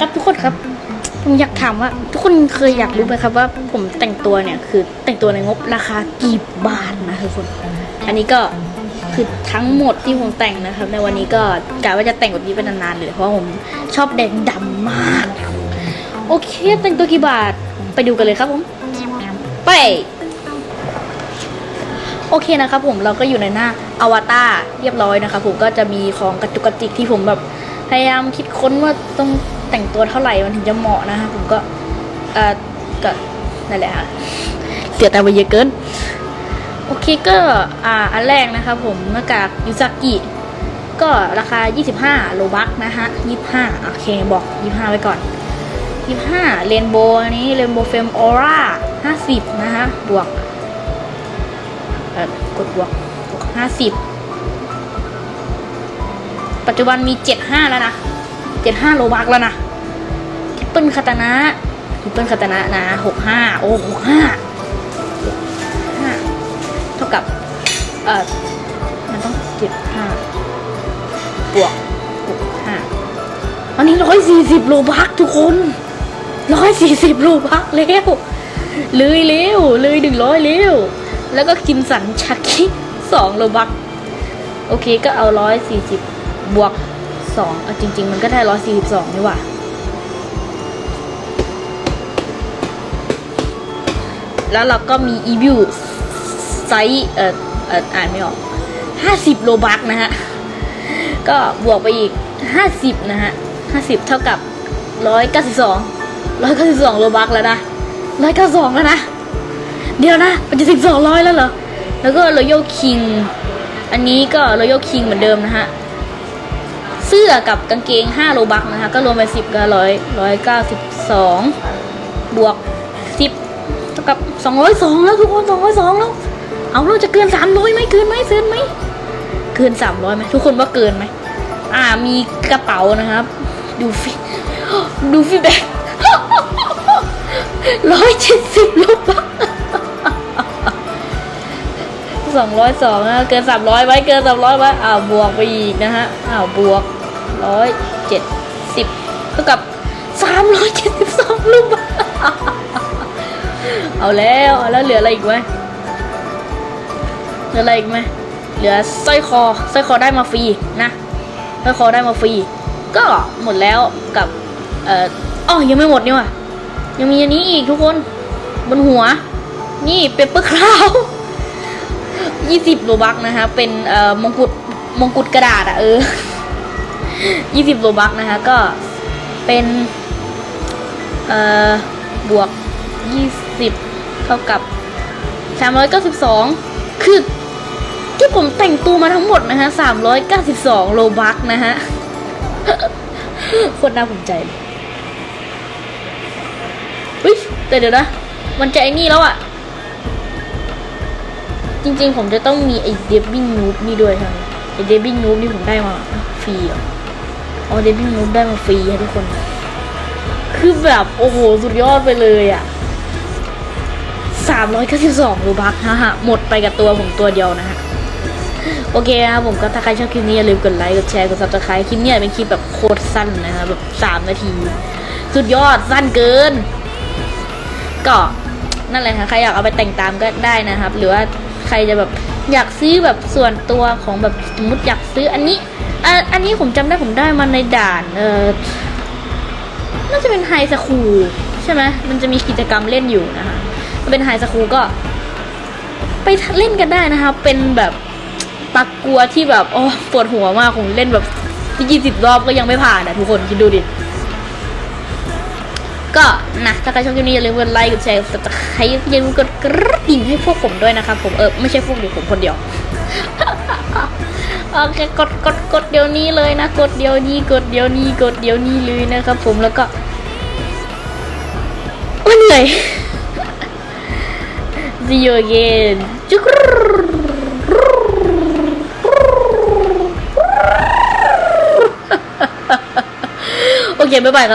ครับทุกคนครับผมอยากถามว่า ทุกคนเคยอยากรู้ไหมครับว่าผมแต่งตัวเนี่ยคือแต่งตัวในงบราคากี่บาทนะทุกคน อันนี้ก็คือทั้งหมดที่ผมแต่งนะครับ ในวันนี้ก็กะว่าจะแต่งแบบนี้เป็นนานๆเลยเพราะว่าผมชอบแดงดำมาก โอเคแต่งตัวกี่บาทไปดูกันเลยครับผมไปโอเคนะครับผมเราก็อยู่ในหน้าอวตารเรียบร้อยนะครับผมก็จะมีของกระจุกกระจิกที่ผมแบบพยายามคิดค้นว่าต้อง แต่งตัวเท่าไหร่มันถึงจะเหมาะนะครับผมก็เออก็นั่นแหละฮะเสียแต่ไปเยอะเกิน โอเคก็อ่าอันแรกนะครับผมหน้ากากยูซากิก็ราคา 25 โลบักนะฮะ25 โอเคบอก 25 ไว้ก่อน 25เรนโบว์อันนี้เรนโบว์เฟมออร่า50 นะฮะบวกกดบวกบวก 50 ปัจจุบันมี 75 แล้วนะ 75 โลบักแล้วนะ ปิลคาตานะทริปเปิลคาตานะนะหกห้าโอ้หกห้าห้าเท่ากับ เอ่อมันต้องเจ็ดห้าบวกบกห้าอันนี้ร้อยสี่สิบโลบักทุกคนร้อยสี่สิบโลบักเร็วเลยเร็วเลยหนึ่งร้อยเร็วแล้วก็กิมสันชักกิสองโลบักโอเคก็เอาร้อยสี่สิบบวกสองเอาจริง ๆ มันก็ได้ร้อยสี่สิบสองนี่หว่า แล้วเราก็มี e v i e w ไซส์เอ่อเอ่ออ่านไม่ออก50โลบักนะฮะ ก็บวกไปอีก50นะฮะ50เท่ากับ192 192โลบักแล้วนะ192แล้วนะ เดี๋ยวนะมันจะถึง200แล้วเหรอ แล้วก็ Royal King อันนี้ก็ Royal King เหมือนเดิมนะฮะ เสื้อกับกางเกง5โลบักนะคะก็รวมเป็น10ก็100 192บวก10เท่ากับ202แล้วทุกคน202แล้ว เอาเราจะเกิน300ไหมเกินไหมเกินไหมเกิน300ไหมทุกคนว่าเกินไหมอ่ามีกระเป๋านะครับ ดูฟิดูฟิแบกร้อยเจ็ดสิบลูกบาทสองร้อยสองนะเกินสามร้อยไว้เกินสามร้อยไว้อ้าวบวกไปอีกนะฮะอ้าวบวกร้อยเจ็ดสิบเท่ากับสามร้อยเจ็ดสิบสองลูกบาท เอาแล้วเอาแล้วเหลืออะไรอีกไหมเหลืออะไรอีกไหมเหลือสร้อยคอสร้อยคอได้มาฟรีนะสร้อยคอได้มาฟรีก็หมดแล้วกับเอ่ออ๋อยังไม่หมดนี่ว่ะยังมีอันนี้อีกทุกคน บนหัว นี่เปเปอร์คราวยี่สิบโลบักนะคะเป็นเอ่อมงกุฎมงกุฎกระดาษอะเออยี่สิบโลบักนะคะก็เป็นเอ่อบวกยี่สิ บเท่ากับสามร้อยเก้าสิบสองคือที่ผมแต่งตัวมาทั้งหมดนะคะสามร้อยเก้าสิบสองโลบักนะฮะโคตรน่าภูมิใจเลยอุ้ยแต่เดี๋ยวนะ มันจะไอ้นี่แล้วอะจริงๆ ผมจะต้องมีไอ้เดบบิ้งนูบนี่ด้วยครับไอ้เดบบิ้งนูบนี่ผมได้มาฟรีเหรออ๋อเดบบิ้งนูบได้มาฟรีค่ะทุกคน คือแบบ โอ้โห สุดยอดไปเลยอะ สามร้อยเก้าสิบสองรูบักฮะฮะหมดไปกับตัวผมตัวเดียวนะฮะ โอเคครับผมก็ถ้าใครชอบคลิปนี้อย่าลืมกดไลค์ กดแชร์ กด subscribe คลิปเนี้ยเป็นคลิปแบบโคตรสั้นนะครับ แบบสามนาที สุดยอดสั้นเกิน ก็นั่นแหละค่ะใครอยากเอาไปแต่งตามก็ได้นะครับ หรือว่าใครจะแบบอยากซื้อแบบส่วนตัวของแบบสมมติอยากซื้ออันนี้อ,อันนี้ผมจำได้ผมได้มาในด่านเออน่าจะเป็นไฮสคูลใช่ไหมมันจะมีกิจกรรมเล่นอยู่นะคะ เป็นไฮสคูลก็ ไปเล่นกันได้นะคะ เป็นแบบปักกลัวที่แบบโอ้ปวดหัวมากผมเล่นแบบยี่สิบรอบก็ยังไม่ผ่านอะทุกคนคิดดูดิ ก็นะถ้าใครชอบคลิปนี้อย่าลืมกดไลค์กดแชร์กด subscribe อย่าลืมกดกระดิ่งให้พวกผมด้วยนะครับผมเออไม่ใช่พวกเดียวผมคนเดียวโอเคกดกดกดเดี๋ยวนี้เลยนะ กดเดี๋ยวนี้กดเดี๋ยวนี้กดเดี๋ยวนี้เลยนะครับผมแล้วก็โอ้ยเหนื่อย See you again จุกโอเค บ๊ายบายครับ